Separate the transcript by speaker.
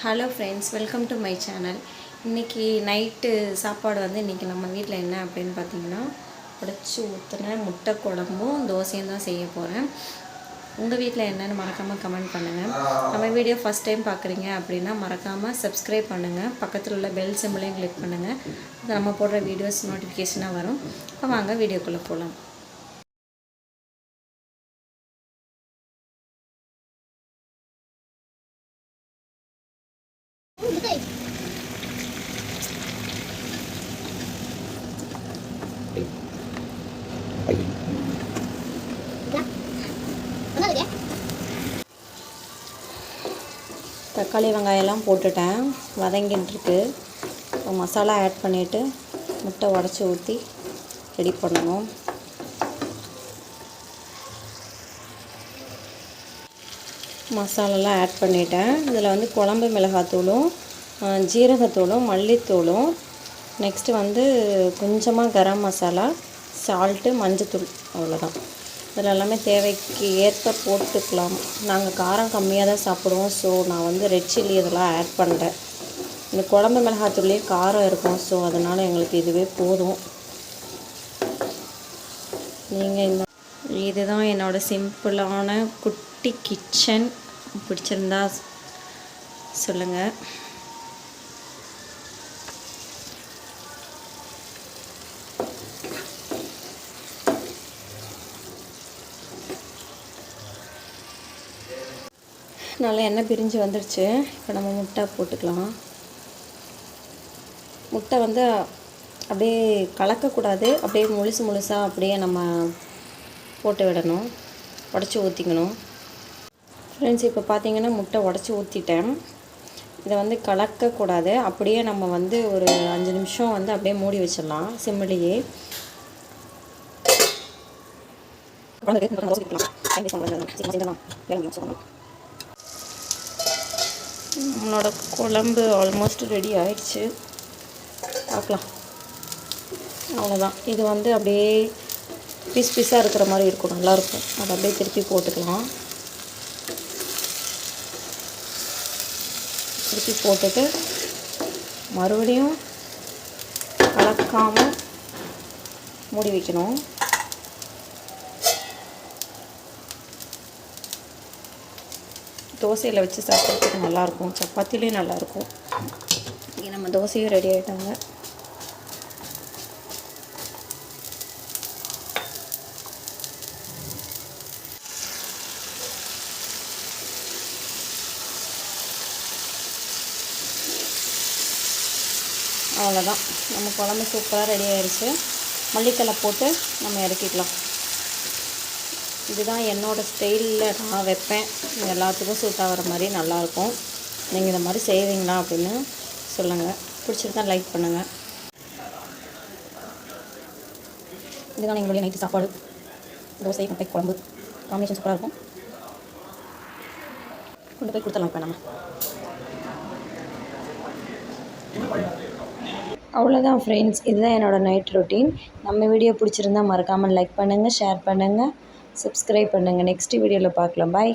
Speaker 1: Hello friends welcome to my channel இன்றைக்கி night சாப்பாடு வந்து இன்றைக்கி நம்ம வீட்டில் என்ன அப்படின்னு பார்த்தீங்கன்னா உடச்சி ஊற்றுன முட்டை குழம்பும் தோசையும் தான் செய்ய போகிறேன் உங்கள் வீட்டில் என்னென்னு மறக்காமல் கமெண்ட் பண்ணுங்கள் நம்ம வீடியோ ஃபஸ்ட் டைம் பார்க்குறீங்க அப்படின்னா மறக்காமல் சப்ஸ்கிரைப் பண்ணுங்கள் பக்கத்தில் உள்ள பெல் சிம்பிளையும் கிளிக் பண்ணுங்கள் நம்ம போடுற வீடியோஸ் நோட்டிஃபிகேஷனாக வரும். இப்போ வாங்க வீடியோக்குள்ளே போகலாம் தக்காளி வெங்காயம்லாம் போட்டுட்டேன். வதங்கிட்டுருக்கு இப்போ மசாலா ஆட் பண்ணிவிட்டு முட்டை உடச்சி ஊற்றி ரெடி பண்ணணும். மசாலாலாம் ஆட் பண்ணிட்டேன். இதில் வந்து குழம்பு மிளகாத்தூளும் ஜீரகத்தூளும் மல்லித்தூளும் நெக்ஸ்ட்டு வந்து கொஞ்சமாக கரம் மசாலா சால்ட்டு மஞ்சத்தூள் அவ்வளோதான் இதில் எல்லாமே தேவைக்கு ஏற்ப போட்டுக்கலாம். நாங்கள் காரம் கம்மியாக தான் சாப்பிடுவோம். ஸோ நான் வந்து ரெட் சில்லி இதெல்லாம் ஆட் பண்ணுறேன் இந்த குழம்பு மிளகாத்தூள்லேயே காரம் இருக்கும். ஸோ அதனால் எங்களுக்கு இதுவே போதும். நீங்கள் இந்த இதுதான் என்னோடய சிம்பிளான குட்டி கிச்சன். பிடிச்சிருந்தா சொல்லுங்கள் நல்லா எண்ணெய் பிரிஞ்சு வந்துடுச்சு இப்போ நம்ம முட்டை போட்டுக்கலாம். முட்டை வந்து அப்படியே கலக்கக்கூடாது. அப்படியே முழுசு முழுசாக அப்படியே நம்ம போட்டு விடணும். உடச்சி ஊற்றிக்கணும் ஃப்ரெண்ட்ஸ் இப்போ பார்த்தீங்கன்னா முட்டை உடச்சி ஊற்றிட்டேன் இதை வந்து கலக்கக்கூடாது. அப்படியே நம்ம வந்து ஒரு அஞ்சு நிமிஷம் வந்து அப்படியே மூடி வச்சிடலாம். சிம்மிலேயே. நம்மளோட குழம்பு ஆல்மோஸ்ட் ரெடி ஆயிடுச்சு. பார்க்கலாம். அவ்வளோதான் இது வந்து அப்படியே பீஸ் பீஸாக இருக்கிற மாதிரி இருக்கும். நல்லாயிருக்கும் அதை அப்படியே திருப்பி போட்டுக்கலாம். திருப்பி போட்டுட்டு மறுபடியும் கலக்காமல் மூடி வைக்கணும். தோசையில் வச்சு சாப்பிட்றதுக்கு நல்லாயிருக்கும். சப்பாத்திலையும் நல்லாயிருக்கும். இங்கே நம்ம தோசையும் ரெடி ஆகிட்டாங்க அவ்வளோதான் நம்ம குழம்பு சூப்பராக ரெடி ஆயிடுச்சு மல்லித்தலை போட்டு நம்ம இறக்கிக்கலாம். இதுதான் என்னோடய ஸ்டைலில் நான் வைப்பேன். எல்லாத்துக்கும் சூட் ஆகிற மாதிரி நல்லாயிருக்கும். நீங்கள் இந்த மாதிரி செய்வீங்களா அப்படின்னு சொல்லுங்கள் பிடிச்சிருந்தா லைக் பண்ணுங்கள் இதுதான் எங்களுடைய நைட்டு சாப்பாடு. தோசை முட்டை குழம்பு. காம்பினேஷன் சூப்பராக இருக்கும். கொண்டு போய் கொடுத்துடலாம் இப்போ நம்ம. அவ்வளோதான் ஃப்ரெண்ட்ஸ் இதுதான் என்னோடய நைட் ரொட்டீன் நம்ம வீடியோ பிடிச்சிருந்தா மறக்காமல் லைக் பண்ணுங்கள் ஷேர் பண்ணுங்கள் சப்ஸ்கிரைப் பண்ணுங்கள் நெக்ஸ்ட் வீடியோவில் பார்க்கலாம். பாய்